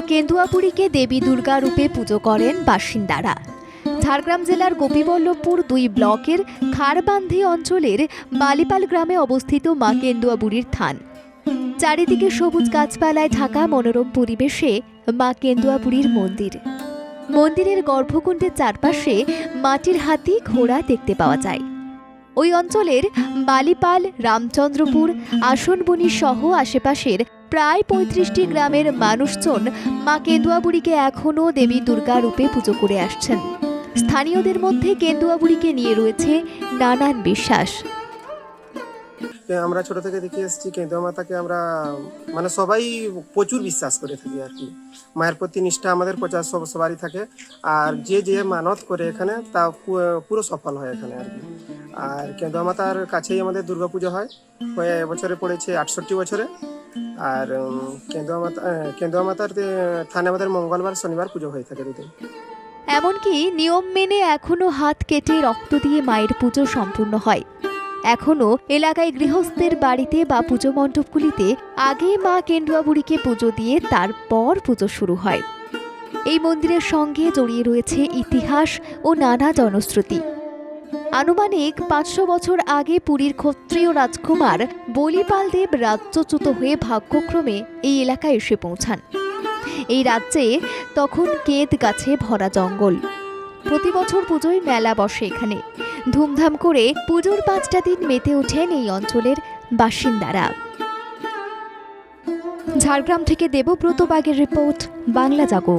কেন্দুয়াপুরীকে দেবী দুর্গা রূপে পুজো করেন বাসিন্দারা। ঝাড়গ্রাম জেলার গোপীবল্লভপুর দুই ব্লকের খারবান্ধি অঞ্চলের বালিপাল গ্রামে অবস্থিত মা কেন্দুয়া বুড়ির থান। চারিদিকে সবুজ গাছপালায় ঢাকা মনোরম পরিবেশে মা কেন্দুয়া বুড়ির মন্দির। মন্দিরের গর্ভকুণ্ডের চারপাশে মাটির হাতি ঘোড়া দেখতে পাওয়া যায়। ওই অঞ্চলের বালিপাল, রামচন্দ্রপুর, আসনবনি সহ আশেপাশের প্রায় পঁয়ত্রিশটি গ্রামের মানুষজন মা কেন্দুয়া বুড়িকে এখনও দেবী দুর্গা রূপে পুজো করে আসছেন। স্থানীয়দের মধ্যে কেন্দুয়া বুড়িকে নিয়ে রয়েছে নানান বিশ্বাস। আমরা ছোট থেকে দেখে এসেছি কেন্দ্র মাতাকে আমরা মানে সবাই প্রচুর বিশ্বাস করে থাকি আর কি। মায়ের প্রতি নিষ্ঠা আমাদের প্রচার সব, সবারই থাকে। আর যে যে মানত করে এখানে, তা পুরো সফল হয় এখানে আর কি। আর কেন্দ্র মাতার কাছেই আমাদের দুর্গাপুজো হয়ে এবছরে পড়েছে আটষট্টি বছরে। আর কেন্দ্র মাতা কেন্দ্র মাতার থানে আমাদের মঙ্গলবার, শনিবার পুজো হয়ে থাকে দুদিন। এমনকি নিয়ম মেনে এখনও হাত কেটে রক্ত দিয়ে মায়ের পুজো সম্পূর্ণ হয়। এখনও এলাকায় গৃহস্থের বাড়িতে বা পুজো মণ্ডপগুলিতে আগে মা কেন্দুয়া বুড়িকে পুজো দিয়ে তারপর পুজো শুরু হয়। এই মন্দিরের সঙ্গে জড়িয়ে রয়েছে ইতিহাস ও নানা জনশ্রুতি। আনুমানিক পাঁচশো বছর আগে পুরীর ক্ষত্রিয় রাজকুমার বলিপাল দেব রাজ্যচ্যুত হয়ে ভাগ্যক্রমে এই এলাকায় এসে পৌঁছান। এই রাজ্যে তখন কেদ গাছে ভরা জঙ্গল। প্রতি বছর পুজোয় মেলা বসে এখানে। ধুমধাম করে পুজোর পাঁচটা দিন মেতে ওঠেন এই অঞ্চলের বাসিন্দারা। ঝাড়গ্রাম থেকে দেবব্রত বাগের রিপোর্ট, বাংলা জাগো।